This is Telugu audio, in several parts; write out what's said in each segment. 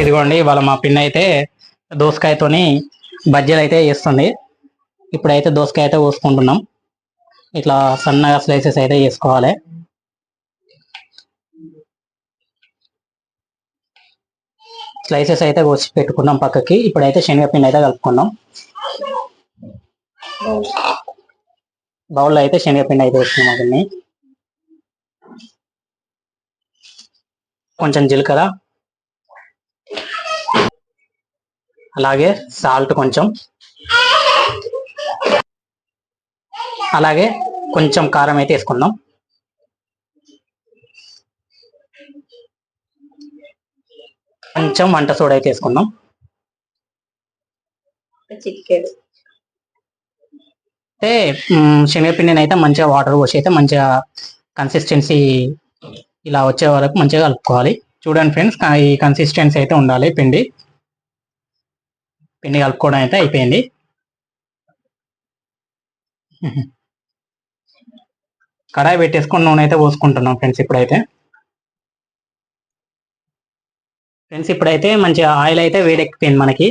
ఇదిగోండి ఇవాళ మా పిన్ అయితే దోసకాయతోని బజ్జీలు అయితే వేస్తుంది ఇప్పుడైతే దోసకాయ అయితే పోసుకుంటున్నాం ఇట్లా సన్నగా స్లైసెస్ అయితే వేసుకోవాలి స్లైసెస్ అయితే కోసి పెట్టుకున్నాం పక్కకి. ఇప్పుడైతే శనగపిండి అయితే కలుపుకున్నాం. బౌల్లో అయితే శనగపిండి అయితే వేసుకున్నాం దీన్ని కొంచెం జీలకర్ర. అలాగే సాల్ట్ కొంచెం. అలాగే కొంచెం కారం అయితే వేసుకుందాం. కొంచెం వంట సోడా అయితే వేసుకుందాం. అయితే శనగపిండిని అయితే మంచిగా వాటర్ పోసి అయితే మంచిగా కన్సిస్టెన్సీ ఇలా వచ్చే వరకు మంచిగా కలుపుకోవాలి. చూడండి ఫ్రెండ్స్ ఈ కన్సిస్టెన్సీ అయితే ఉండాలి పిండి. పిండి కలుపుకోవడం అయితే అయిపోయింది. కడాయి పెట్టేసుకొని నూనె అయితే పోసుకుంటున్నాం ఫ్రెండ్స్ ఇప్పుడైతే. ఫ్రెండ్స్ ఇప్పుడైతే మంచిగా ఆయిల్ అయితే వేడెక్కిపోయింది మనకి.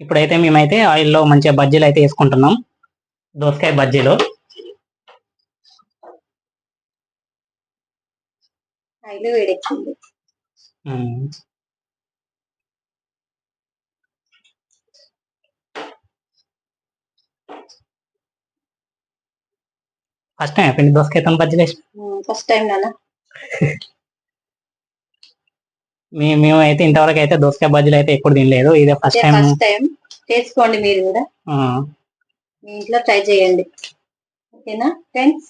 ఇప్పుడైతే మేమైతే ఆయిల్లో మంచిగా బజ్జీలు అయితే వేసుకుంటున్నాం. దోసకాయ బజ్జీలు. ఆయిల్ వేడెక్కింది. ఫస్ట్ టైం పిండి దోసకాయ బజ్జీలు వేసి ఫస్ట్ టైం నాన్న. మీ మేము అయితే ఇంతవరకు అయితే దోసకాయ బజ్జీలు అయితే ఎప్పుడు తినలేదు. ఇదే ఫస్ట్ టైం ఫస్ట్ టైం చేసుకోండి మీరు కూడా. మీ ఇంట్లో ట్రై చేయండి. ఓకేనా ఫ్రెండ్స్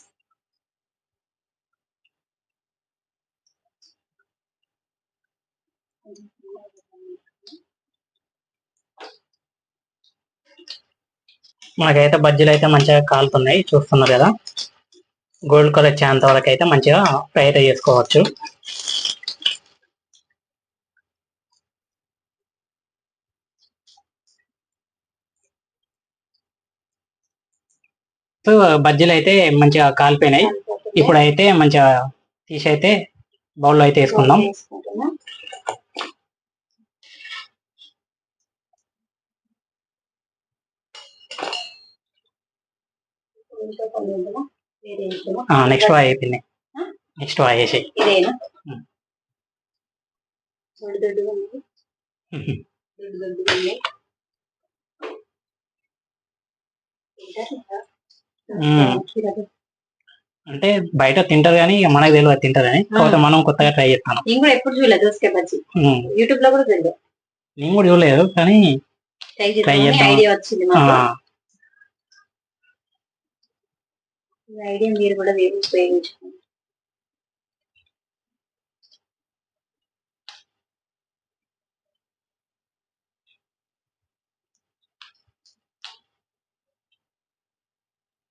మనకైతే బజ్జీలు అయితే మంచిగా కాలుతున్నాయి. చూస్తున్నారు కదా. గోల్డ్ కలర్ వచ్చేంత వరకు అయితే మంచిగా ఫ్రై అయితే చేసుకోవచ్చు. సో బజ్జీలు అయితే మంచిగా కాలిపోయినాయి. ఇప్పుడైతే మంచిగా తీసి అయితే బౌల్లో అయితే వేసుకుందాం. ఇంకా నెక్స్ట్ వాయి అయిపోయింది. నెక్స్ట్ వాయి వేసి? అంటే బయట తింటారు కానీ మనకు తెలియదు తింటారు అని. కాకపోతే మనం కొత్తగా ట్రై చేస్తాను నేను కూడా ఎప్పుడు చూడలేదు దోసకాయ బజ్జీ. ఉమ్. యూట్యూబ్లో కూడా చూడలేదు. నేను కూడా చూడలేదు కానీ ట్రై చేద్దాం చేద్దాం. ఐడియా వచ్చింది ఆ, మాకు ఈ ఐడియా మీరు కూడా వేరు ఉపయోగించుకోండి.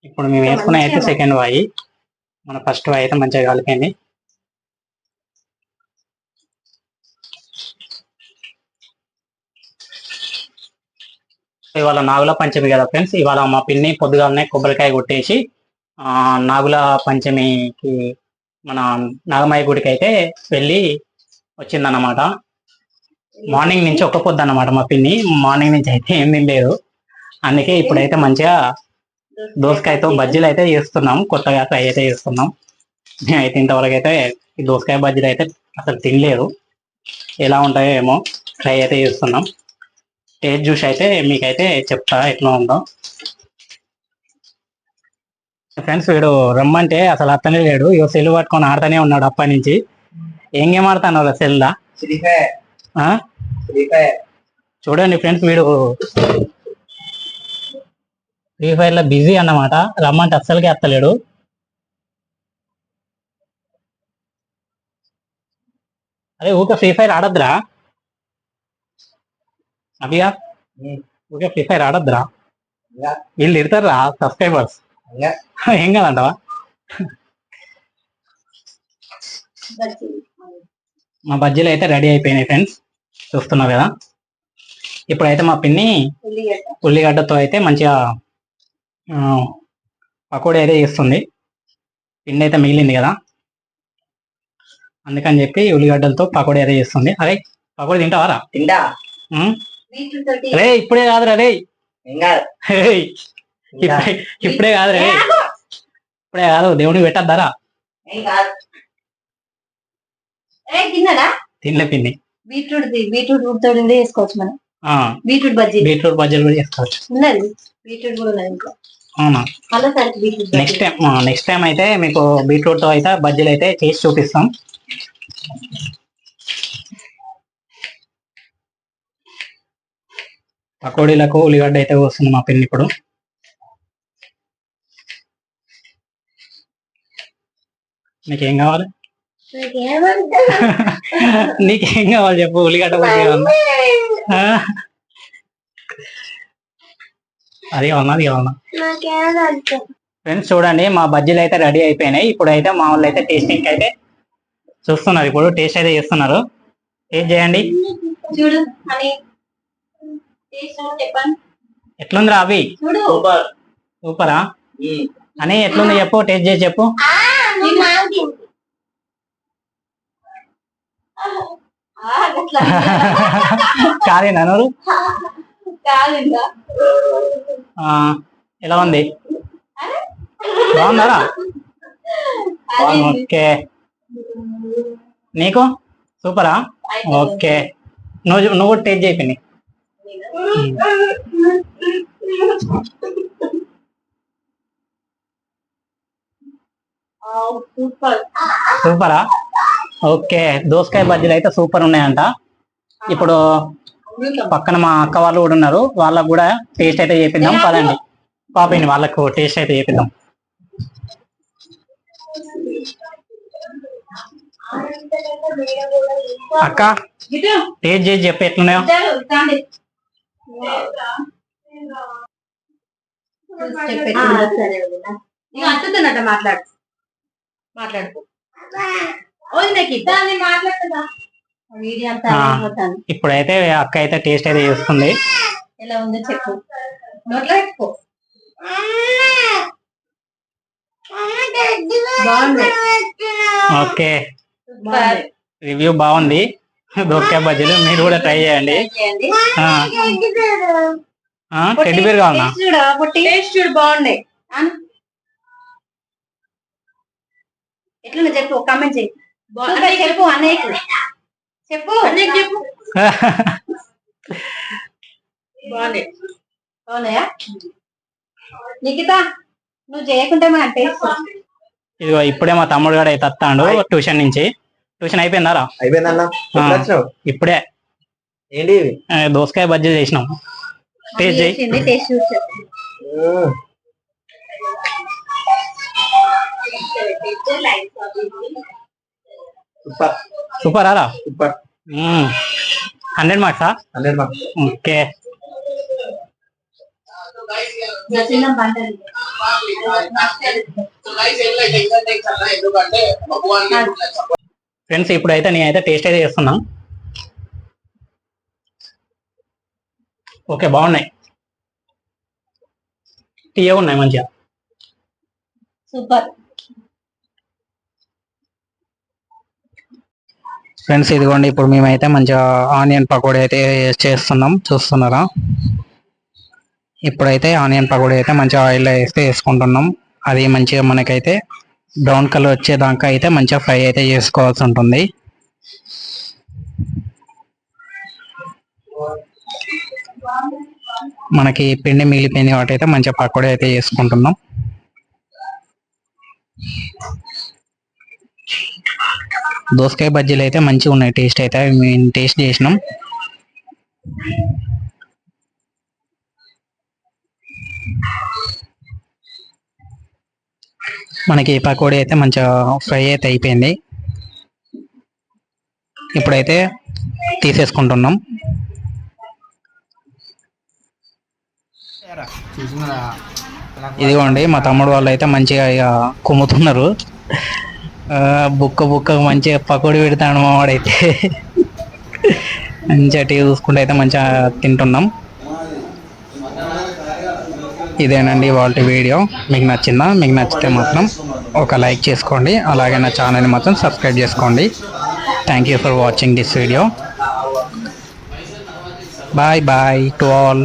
ఇప్పుడు మేము వేసుకున్న అయితే సెకండ్ వాయి. మన ఫస్ట్ వాయి అయితే మంచిగా కలిపింది ఇవాళ నాగుల పంచమి కదా ఫ్రెండ్స్ ఇవాళ మా పిన్ని పొద్దుగాలనే కొబ్బరికాయ కొట్టేసి నాగుల పంచమికి మన నాగమాయ గుడికి అయితే వెళ్ళి వచ్చిందన్నమాట. మార్నింగ్ నుంచి ఒక్క పొద్దు అన్నమాట మా పిన్ని. మార్నింగ్ నుంచి అయితే ఏం తినలేదు. అందుకే ఇప్పుడైతే మంచిగా దోసకాయతో బజ్జీలు అయితే చేస్తున్నాం. కొత్తగా ఫ్రై అయితే చేస్తున్నాం. అయితే ఇంతవరకు అయితే ఈ దోసకాయ బజ్జీలు అయితే అసలు తినలేదు. ఎలా ఉంటాయో ఏమో ఫ్రై అయితే చేస్తున్నాం. టేస్ట్ చూసి అయితే మీకైతే చెప్తా ఎట్లా ఉందో. ఫ్రెండ్స్ వీడు రమ్మంటే అసలు అత్తనే లేడు. ఇగో సెల్ పట్టుకొని ఆడుతూనే ఉన్నాడు అప్పటి నుంచి. ఏం గేమ్ ఆడతాను వాళ్ళ సెల్లా? చూడండి ఫ్రెండ్స్ వీడు ఫ్రీ ఫైర్లో బిజీ అన్నమాట. రమ్మంటే అస్సలకి ఎత్తలేడు అదే ఊకే ఫ్రీ ఫైర్ ఆడద్దురా? అభియా? ఊకే ఫ్రీ ఫైర్ ఆడద్దురా? వీళ్ళు తిడతారా సబ్స్క్రైబర్స్ ఏం కాదంటవా. మా బజ్జీలు అయితే రెడీ అయిపోయినాయి ఫ్రెండ్స్. చూస్తున్నారు కదా? ఇప్పుడైతే మా పిన్ని ఉల్లిగడ్డ ఉల్లిగడ్డతో అయితే మంచిగా పకోడీ అయితే చేస్తుంది. పిండి అయితే మిగిలింది కదా? అందుకని చెప్పి ఉల్లిగడ్డలతో పకోడీ అయితే చేస్తుంది. అదే పకోడీ తింటావారా? తింటా. రే ఇప్పుడే కాదురా రే ఇప్పుడే కాదు రే ఇప్పుడే కాదు దేవుడికి పెట్టద్దారా? తినలే పిన్ని. బీట్రూట్ బీట్రూట్ కూడా వేసుకోవచ్చు మనం. బీట్రూట్ బజ్జీ. బీట్రూట్ బజ్జీలు కూడా చేసుకోవచ్చు. ఉన్నది. బీట్రూట్ కూడా ఉన్నది అవునా? Beetroot next time next time అయితే మీకు బీట్రూట్తో అయితే బజ్జీలు అయితే చేసి చూపిస్తాం. పకోడీలకు ఉల్లిగడ్డ అయితే వస్తుంది మా పిన్ని ఇప్పుడు. నీకేం కావాలి? నీకేం కావాలి? చెప్పు ఉల్లిగడ్డ కావాలా? అది అది కావాలన్నా ఫ్రెండ్స్ చూడండి మా బజ్జీలు అయితే రెడీ అయిపోయినాయి. ఇప్పుడు అయితే మా వాళ్ళు అయితే టేస్టింగ్ అయితే చూస్తున్నారు. ఇప్పుడు టేస్ట్ అయితే చేస్తున్నారు. టేస్ట్ చేయండి. చూడు అని టేస్ట్ చెప్పండి. ఎట్లుందిరా అవి? సూపర్. సూపరా? అని ఎట్లుంది చెప్పు టేస్ట్ చేసి చెప్పు. ఆ, అట్లా. కాదే నన్ను కాదు ఇంకా ఎలా ఉంది? అది. ఓకే. నీకు? సూపరా? ఓకే. నువ్వు నువ్వు టేస్ట్ చేయి సూపర్? సూపరా ఓకే దోసకాయ బజ్జీలు అయితే సూపర్ ఉన్నాయంట. ఇప్పుడు పక్కన మా అక్క వాళ్ళు కూడా ఉన్నారు. వాళ్ళకు కూడా టేస్ట్ అయితే చేపిద్దాం. పదండి. పాపండి వాళ్ళకు టేస్ట్ అయితే చేపిద్దాం. అక్క టేస్ట్ చేసి చెప్పి ఎట్లున్నాయో. మాట్లాడు. మాట్లాడుకో. ఇప్పుడైతే అక్క అయితే టేస్ట్ అయితే చేస్తుంది. ఎలా ఉందో చెప్పు. నోట్లో పెట్టుకో బాగుంది. ఓకే. రివ్యూ బాగుంది. దోసకాయ బజ్జీలు మీరు కూడా ట్రై చేయండి. Teddy bear. కావాలనా? టేస్ట్ చూడు పొట్టి ఎట్లున్నా చెప్పు కామెంట్ చెయ్యి. సూపర్ చెప్పు అన్నయ్యకు. చెప్పు. అన్నయ్యకి చెప్పు. బాగుంది. బాగున్నాయా? నిఖిత నువ్వు చేయకుంటే మన టేస్ట్ ఇదిగో ఇప్పుడే మా తమ్ముడు కూడా అయితే వస్తాడు ట్యూషన్ నుంచి. ట్యూషన్ అయిపోయిందారా అయిపోయిందన్న? ఇప్పుడే. ఏంటి దోసకాయ బజ్జీలు చేసినాం. టేస్ట్ చేయి చేసింది టేస్ట్ సూపర్. సూపర్ ఆరా సూపర్. హండ్రెడ్ మార్క్సా హండ్రెడ్ మార్క్స్. ఓకే. ఫ్రెండ్స్ ఇప్పుడైతే నేనైతే టేస్ట్ అయితే చేస్తున్నా. ఓకే బాగున్నాయి. టీయే ఉన్నాయి మంచిగా. సూపర్. ఫ్రెండ్స్ ఇదిగోండి ఇప్పుడు మేమైతే మంచిగా ఆనియన్ పకోడీ అయితే చేస్తున్నాం. చూస్తున్నారా? ఇప్పుడైతే ఆనియన్ పకోడీ అయితే మంచిగా ఆయిల్ వేస్తే వేసుకుంటున్నాం. అది మంచిగా మనకైతే బ్రౌన్ కలర్ వచ్చేదాకా అయితే మంచిగా ఫ్రై అయితే చేసుకోవాల్సి ఉంటుంది. మనకి పిండి మిగిలిపోయింది వాటి అయితే మంచిగా పకోడీ అయితే చేసుకుంటున్నాం. దోసకాయ బజ్జీలు అయితే మంచిగా ఉన్నాయి. టేస్ట్ అయితే మేము టేస్ట్ చేసినాం. మనకి పకోడీ అయితే మంచిగా ఫ్రై అయితే అయిపోయింది. ఇప్పుడైతే తీసేసుకుంటున్నాం. ఇదిగోండి మా తమ్ముడు వాళ్ళు అయితే మంచిగా ఇక కుమ్ముతున్నారు. బుక్క బుక్క మంచిగా పకోడీ పెడతాడు మా వాడైతే. మంచిగా టీ చూసుకుంటే అయితే మంచిగా తింటున్నాం. ఇదేనండి వాళ్ళ వీడియో. మీకు నచ్చిందా? మీకు నచ్చితే మాత్రం ఒక లైక్ చేసుకోండి. అలాగే నా ఛానల్ని మాత్రం సబ్స్క్రైబ్ చేసుకోండి. Thank you for watching this video bye bye to all